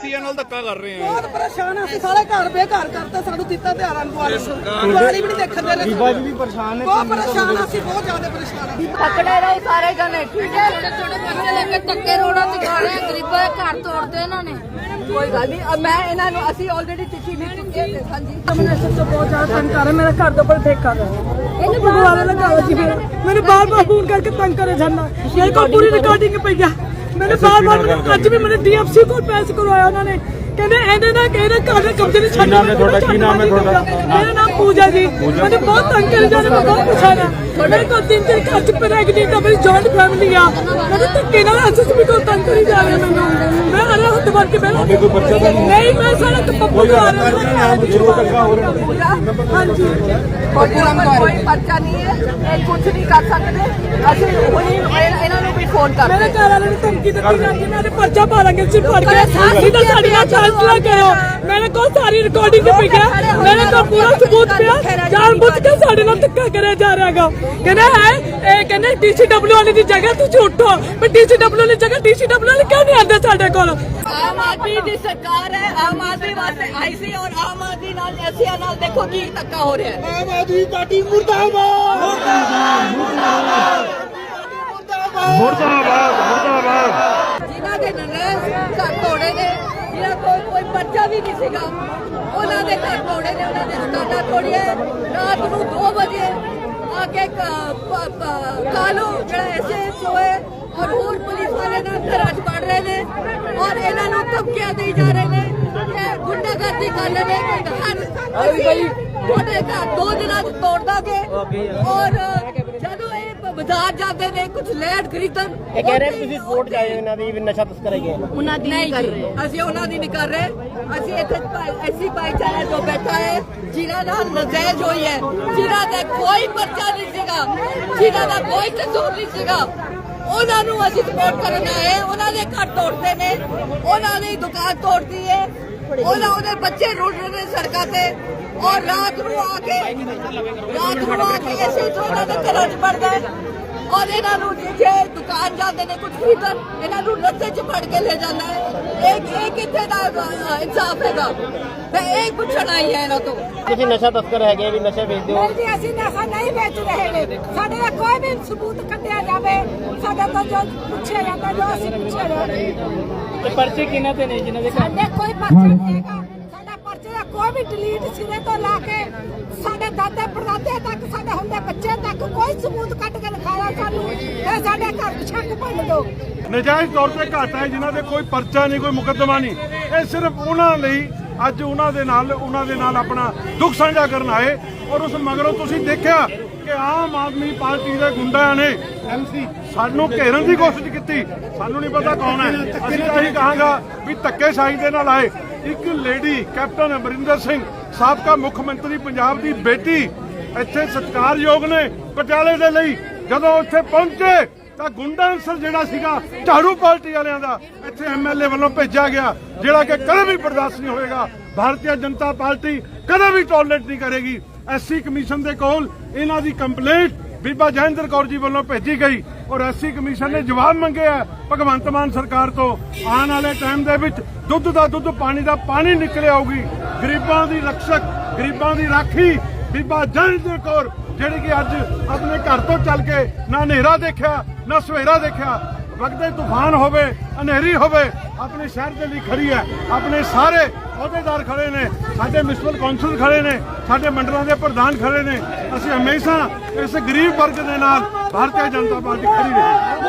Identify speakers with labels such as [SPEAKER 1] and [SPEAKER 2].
[SPEAKER 1] ਐਸਸੀਆਂ ਨਾਲ ਧੱਕਾ ਕਰ ਰਹੇ ਆ
[SPEAKER 2] ਬਹੁਤ ਪਰੇਸ਼ਾਨ ਆ ਅਸੀਂ ਸਾਰੇ ਘਰ ਬੇਘਰ ਕਰਤਾ ਸਾਨੂੰ ਦਿੱਤਾ ਤਿਆਰਾਂ ਨੂੰ। ਦਿਵਾਲੀ ਵੀ ਨਹੀਂ ਦੇਖਣ ਦੇ ਰਹੇ ਬੀਬਾ ਜੀ ਵੀ ਪਰੇਸ਼ਾਨ ਨੇ ਬਹੁਤ ਪਰੇਸ਼ਾਨ ਆ ਅਸੀਂ ਬਹੁਤ ਜ਼ਿਆਦਾ ਪਰੇਸ਼ਾਨ ਆ।
[SPEAKER 3] ਪਕੜੇ ਰਹੋ ਸਾਰੇ ਜਣੇ ਠੀਕ ਹੈ? ਛੋਟੇ ਛੋਟੇ ਬੱਚੇ ਲੈ ਕੇ ਧੱਕੇ ਰੋੜਾ ਤੇ ਰਹੇ ਆ, ਗਰੀਬਾਂ ਦੇ ਘਰ ਤੋੜਦੇ ਇਹਨਾਂ ਨੇ।
[SPEAKER 4] ਕੋਈ ਗੱਲ ਨਹੀਂ ਮੈਂ ਇਹਨਾਂ ਨੂੰ ਅਸੀਂ ਆਲਰੇਡੀ ਚਿੱਠੀ ਲਿਖ ਚੁੱਕੇ ਹਾਂ ਹਾਂਜੀ।
[SPEAKER 2] ਮੈਨੂੰ ਸੱਚੋ ਬਹੁਤ ਜ਼ਿਆਦਾ ਤੰਗ ਕਰ ਰਿਹਾ ਮੇਰਾ ਘਰ ਦੇ ਉੱਪਰ ਠੇਕ। ਕਰ ਰਿਹਾ ਇਹਨੂੰ ਗੁਰਦੁਆਰੇ ਲਗਾਓ ਜੀ ਮੈਨੂੰ ਬਾਰ ਬਾਰ ਫੋਨ ਕਰਕੇ ਤੰਗ ਕਰੇ ਜਾਂਦਾ। ਮੇਰੇ ਕੋਲ ਪੂਰੀ ਰਿਕਾਰਡਿੰਗ ਪਈ ਆ। ਮੈਨੂੰ ਬਾਰ ਬਾਰ ਮੈਨੂੰ ਅੱਜ ਵੀ ਮੈਨੂੰ ਡੀਐਫਸੀ ਕੋਲ ਪੈਸ ਕਰਵਾਇਆ ਉਹਨਾਂ ਨੇ। ਕਹਿੰਦੇ ਇਹਦੇ ਨਾਲ ਇਹਦੇ ਘਰ ਦੇ ਕਬਜ਼ੇ ਨਹੀਂ ਛੱਡਣਾ ਮੈਂ ਤੁਹਾਡਾ? ਕੀ ਨਾਮ ਹੈ ਤੁਹਾਡਾ? ਮੇਰਾ ਨਾਮ ਪੂਜਾ ਜੀ। ਮੈਨੂੰ ਬਹੁਤ ਤੰਗ ਕਰੀ ਜਾਂਦੇ ਮੈਂ ਬਹੁਤ ਪੁੱਛਾਣਾ ਮੇਰੇ ਕੋਲ ਤਿੰਨ ਤਿੰਨ ਘਰ ਚ ਪ੍ਰੈਗਨੈਂਟ ਆ ਮੇਰੀ ਜੁਆਇੰਟ ਫੈਮਿਲੀ ਆ। ਮੈਨੂੰ ਧੱਕੇ ਨਾਲ ਐਸਐਸਪੀ ਕੋਲ ਤੰਗ ਕਰੀ ਜਾ ਰਹੇ ਮੈਨੂੰ। ਮੈਂ ਅਰੇ ਹੱਥ ਮਾਰ ਕੇ ਬੈਠਾ ਕੋਈ ਬੱਚਾ ਤਾਂ ਨਹੀਂ ਮੈਂ ਸਾਰਾ ਪੱਪੂ ਆ ਰਿਹਾ ਹਾਂਜੀ।
[SPEAKER 4] ਕੋਈ ਕੋਈ ਪਰਚਾ ਨਹੀਂ ਹੈ ਇਹ ਕੁਝ ਨਹੀਂ ਕਰ ਸਕਦੇ। ਅਸੀਂ ਹੁਣੀ ਇਹ- ਇਹਨਾਂ ਫੋਨ ਕਰ
[SPEAKER 2] ਮੇਰੇ ਘਰ ਵਾਲੇ ਨੂੰ ਧਮਕੀ ਦਿੱਤੀ ਜਾਂਦੀ ਮੈਂ ਤੇ ਪਰਚਾ ਪਾ ਲਾਂਗੇ ਸਿਰ ਫੜ ਕੇ ਅਸੀਂ ਤਾਂ ਸਾਡੇ ਨਾਲ ਫੈਸਲਾ ਕਰੋ ਮੇਰੇ ਕੋਲ ਸਾਰੀ ਰਿਕਾਰਡਿੰਗ ਪਈ ਹੈ। ਮੇਰੇ ਕੋਲ ਪੂਰਾ ਸਬੂਤ ਪਿਆ। ਜਾਣ ਬੁੱਝ ਕੇ ਸਾਡੇ ਨਾਲ ਧੱਕਾ ਕਰਿਆ ਜਾ ਰਿਹਾਗਾ ਕਹਿੰਦਾ ਹੈ ਇਹ ਕਹਿੰਦੇ ਡੀਸੀਡਬਲਯੂ ਵਾਲੀ ਦੀ ਜਗ੍ਹਾ ਤੁਸੀਂ ਉੱਠੋ। ਪਰ ਡੀਸੀਡਬਲਯੂ ਵਾਲੀ ਜਗ੍ਹਾ ਡੀਸੀਡਬਲਯੂ ਵਾਲੇ ਕਿਉਂ ਨਹੀਂ ਆਉਂਦੇ ਸਾਡੇ ਕੋਲ?
[SPEAKER 4] ਆਮ ਆਦਮੀ ਦੀ ਸਰਕਾਰ ਹੈ ਆਮ ਆਦਮੀ ਵਾਸਤੇ ਆਈ ਸੀ ਔਰ ਆਮ ਆਦਮੀ ਨਾਲ ਐਸੀਆਂ ਨਾਲ ਦੇਖੋ ਕੀ ਧੱਕਾ ਹੋ ਰਿਹਾ ਹੈ।
[SPEAKER 5] ਆਮ ਆਦਮੀ ਪਾਰਟੀ ਮੁਰਦਾਬਾਦ।
[SPEAKER 4] ਜਿਨ੍ਹਾਂ ਦੇ ਨਰੇਸ਼ ਘਰ ਤੋੜੇ ਨੇ ਜਿਹਨਾਂ ਕੋਲ ਕੋਈ ਪਰਚਾ ਵੀ ਨਹੀਂ ਸੀਗਾ, ਉਹਨਾਂ ਦੇ ਘਰ ਤੋੜੇ ਨੇ, ਉਹਨਾਂ ਦੇ ਦੁਕਾਨਾਂ ਤੋੜੀਆਂ ਰਾਤ ਨੂੰ 2 ਵਜੇ ਆ ਕੇ ਕਾਲੂ ਜਿਹੜਾ ਐਸੇ ਹੋਏ ਔਰ ਹੋਰ ਪੁਲਿਸ ਵਾਲੇ ਨਾਲ ਘਰਾਂ 'ਚ ਵੜ ਰਹੇ ਨੇ, ਔਰ ਇਹਨਾਂ ਨੂੰ ਧਮਕੀਆਂ ਦੇਈ ਜਾ ਰਹੇ ਨੇ। ਕਿ ਗੁੰਡਾਗਰਦੀ ਕਰ ਰਹੇ ਨੇ। ਕੋਈ ਹਰ ਅਸੀਂ ਤੁਹਾਡੇ ਘਰ ਦੋ ਦਿਨਾਂ 'ਚ ਤੋੜ ਦਾਂਗੇ। ਔਰ ਬਾਜ਼ਾਰ ਜਾਂਦੇ ਨੇ ਕੁਝ ਲੈਟ ਖਰੀਦਣ। ਇਹ ਕਹਿ ਰਹੇ ਤੁਸੀਂ ਸਪੋਰਟ ਚਾਹੀਏ ਇਹਨਾਂ ਦੀ ਵੀ ਨਸ਼ਾ ਤਸਕਰ ਹੈਗੇ
[SPEAKER 3] ਉਹਨਾਂ ਦੀ ਨਹੀਂ ਕਰ ਰਹੇ।
[SPEAKER 4] ਅਸੀਂ ਉਹਨਾਂ ਦੀ ਨਹੀਂ ਕਰ ਰਹੇ। ਅਸੀਂ ਇੱਥੇ ਭਾਈ- ਐਸੀ ਭਾਈਚਾਰਾ ਜੋ ਬੈਠਾ ਹੈ ਜਿਨ੍ਹਾਂ ਨਾਲ ਨਜਾਇਜ਼ ਹੋਈ ਹੈ ਜਿਨ੍ਹਾਂ ਦਾ ਕੋਈ ਪਰਚਾ ਨਹੀਂ ਸੀਗਾ ਜਿਨ੍ਹਾਂ ਦਾ ਕੋਈ ਕਸੂਰ ਨਹੀਂ ਸੀਗਾ। ਉਹਨਾਂ ਨੂੰ ਅਸੀਂ ਸਪੋਰਟ ਕਰਨ ਆਏ ਉਹਨਾਂ ਦੇ ਘਰ ਤੋੜਦੇ ਨੇ। ਉਹਨਾਂ ਦੀ ਦੁਕਾਨ ਤੋੜਦੀ ਹੈ ਉਹਨਾਂ ਉਹਦੇ ਬੱਚੇ ਰੁੱਟ ਰਹੇ ਨੇ ਸੜਕਾਂ ਤੇ। ਔਰ ਰਾਤ ਨੂੰ ਆ ਕੇ ਰਾਤ ਨੂੰ ਆ ਕੇ ਇਸੇ ਉਹਨਾਂ ਦੇ ਘਰਾਂ 'ਚ ਵੜਦਾ ਹੈ। ਔਰ ਇਹਨਾਂ ਨੂੰ ਜੇ ਦੁਕਾਨ ਜਾਂਦੇ ਨੇ ਕੁਝ ਖਰੀਦਣ। ਇਹਨਾਂ ਨੂੰ ਲੱਤੇ 'ਚ ਫੜ ਕੇ ਲੈ ਜਾਂਦਾ ਹੈ। ਇਹ ਇਹ ਕਿੱਥੇ ਦਾ ਅ, ਇਨਸਾਫ ਹੈਗਾ? ਤੇ ਇਹ ਪੁੱਛਣ ਆਈ ਹੈ ਇਹਨਾਂ ਤੋਂ।
[SPEAKER 6] ਤੁਸੀਂ ਨਸ਼ਾ ਤਸਕਰ ਹੈਗੇ ਵੀ ਨਸ਼ੇ ਵੇਚਦੇ ਹੋ।
[SPEAKER 2] ਜੀ ਅਸੀਂ ਨਸ਼ਾ ਨਹੀਂ ਵੇਚ ਰਹੇ ਨੇ। ਸਾਡੇ ਦਾ ਕੋਈ ਵੀ ਸਬੂਤ ਕੱਢਿਆ ਜਾਵੇ ਸਾਡਾ ਤਾਂ ਜੋ ਪੁੱਛਿਆ ਜਾਂਦਾ ਜੋ ਅਸੀਂ ਪੁੱਛਿਆ ਜਾਂਦੇ
[SPEAKER 6] ਤੇ ਪਰਚੇ ਕਿਹਨਾਂ ਤੇ ਨੇ ਜਿਨ੍ਹਾਂ ਦੇ
[SPEAKER 2] ਸਾਡੇ ਕੋਈ ਪਰਚਾ ਨਹੀਂ ਹੈਗਾ। ਸਾਡਾ ਪਰਚੇ ਦਾ ਕੋਈ ਵੀ ਡਿਲੀਟ ਸਿਰੇ ਤੋਂ ਲਾ ਕੇ ਸਾਡੇ ਦਾਦਾ ਪੜਦਾਦੇ ਤੱਕ ਸਾਡੇ ਹੁੰਦੇ ਬੱਚੇ ਤੱਕ ਕੋਈ ਸਬੂਤ ਕੱਢ ਕੇ ਦਿਖਾਇਆ ਸਾਨੂੰ। ਇਹ ਸਾਡੇ ਘਰ ਛੱਕ ਭੰਨ ਦੋ
[SPEAKER 5] ਨਜਾਇਜ਼ ਤੌਰ ਤੇ ਘਾਟਾ ਹੈ ਜਿਨ੍ਹਾਂ ਦੇ ਕੋਈ ਪਰਚਾ ਨਹੀਂ, ਕੋਈ ਮੁਕੱਦਮਾ ਨਹੀਂ। ਇਹ ਸਿਰਫ ਉਹਨਾਂ ਲਈ, ਅੱਜ ਉਹਨਾਂ ਦੇ ਨਾਲ, ਉਹਨਾਂ ਦੇ ਨਾਲ ਆਪਣਾ ਦੁੱਖ ਸਾਂਝਾ ਕਰਨ ਆਏ ਔਰ ਉਸ ਮਗਰੋਂ ਤੁਸੀਂ ਦੇਖਿਆ ਕਿ ਆਮ ਆਦਮੀ ਪਾਰਟੀ ਦੇ ਗੁੰਡਿਆਂ ਨੇ ਐਮਸੀ ਸਾਨੂੰ ਘੇਰਨ ਦੀ ਕੋਸ਼ਿਸ਼ ਕੀਤੀ। ਸਾਨੂੰ ਨਹੀਂ ਪਤਾ ਕੌਣ ਹੈ। ਅਸੀਂ ਤਾਂ ਇਹੀ ਕਹਾਂਗਾ ਵੀ ਧੱਕੇਸ਼ਾਹੀ ਦੇ ਨਾਲ ਆਏ। ਇੱਕ ਲੇਡੀ, ਕੈਪਟਨ ਅਮਰਿੰਦਰ ਸਿੰਘ, ਸਾਬਕਾ ਮੁੱਖ ਮੰਤਰੀ ਪੰਜਾਬ ਦੀ ਬੇਟੀ, ਇੱਥੇ ਸਤਿਕਾਰਯੋਗ ਨੇ ਪਟਿਆਲੇ ਦੇ ਲਈ। ਜਦੋਂ ਉੱਥੇ ਪਹੁੰਚੇ ਤਾਂ ਗੁੰਡਾ ਅੰਸਰ ਜਿਹੜਾ ਸੀਗਾ ਝਾੜੂ ਪਾਰਟੀ ਵਾਲਿਆਂ ਦਾ ਇੱਥੇ ਐਮਐਲਏ ਵੱਲੋਂ ਭੇਜਿਆ ਗਿਆ, ਜਿਹੜਾ ਕਿ ਕਦੇ ਵੀ ਬਰਦਾਸ਼ਤ ਨਹੀਂ ਹੋਏਗਾ। ਭਾਰਤੀ ਜਨਤਾ ਪਾਰਟੀ ਕਦੇ ਵੀ ਟੋਲਰੇਟ ਨਹੀਂ ਕਰੇਗੀ। ਐਸਸੀ ਕਮਿਸ਼ਨ ਦੇ ਕੋਲ ਇਹਨਾਂ ਦੀ ਕੰਪਲੇਂਟ ਬੀਬਾ ਜੈਂਦਰ ਕੌਰ ਜੀ ਵੱਲੋਂ ਭੇਜੀ ਗਈ ਔਰ ਐਸਸੀ ਕਮਿਸ਼ਨ ਨੇ ਜਵਾਬ ਮੰਗਿਆ ਭਗਵੰਤ ਮਾਨ ਸਰਕਾਰ ਤੋਂ, ਆਉਣ ਵਾਲੇ ਟਾਈਮ ਦੇ ਵਿੱਚ ਦੁੱਧ ਦਾ ਦੁੱਧ, ਪਾਣੀ ਦਾ ਪਾਣੀ ਨਿਕਲ ਆਊਗੀ। ਗਰੀਬਾਂ ਦੀ ਰਕਸ਼ਕ, ਗਰੀਬਾਂ ਦੀ ਰਾਖੀ, ਬੀਬਾ ਜੈਂਦਰ ਕੌਰ, ਜਿਹੜੀ ਕਿ ਅੱਜ ਆਪਣੇ ਘਰ ਤੋਂ ਚੱਲ ਕੇ ਨਾ ਹਨੇਰਾ ਦੇਖਿਆ ਨਾ ਸਵੇਰਾ ਦੇਖਿਆ। ਵਗਦੇ ਤੂਫਾਨ ਹੋਵੇ, ਹਨੇਰੀ ਹੋਵੇ, ਆਪਣੇ ਸ਼ਹਿਰ ਦੇ ਲਈ ਖੜੀ ਹੈ। ਆਪਣੇ ਸਾਰੇ ਅਹੁਦੇਦਾਰ ਖੜੇ ਨੇ, ਸਾਡੇ ਮਿਊਨਿਸਪਲ ਕੌਂਸਲ ਖੜੇ ਨੇ, ਸਾਡੇ ਮੰਡਲਾਂ ਦੇ ਪ੍ਰਧਾਨ ਖੜੇ ਨੇ। ਅਸੀਂ ਹਮੇਸ਼ਾ ਇਸ ਗਰੀਬ ਵਰਗ ਦੇ ਨਾਲ, ਭਾਰਤੀ ਜਨਤਾ ਪਾਰਟੀ ਖੜੀ ਰਹੇਗੀ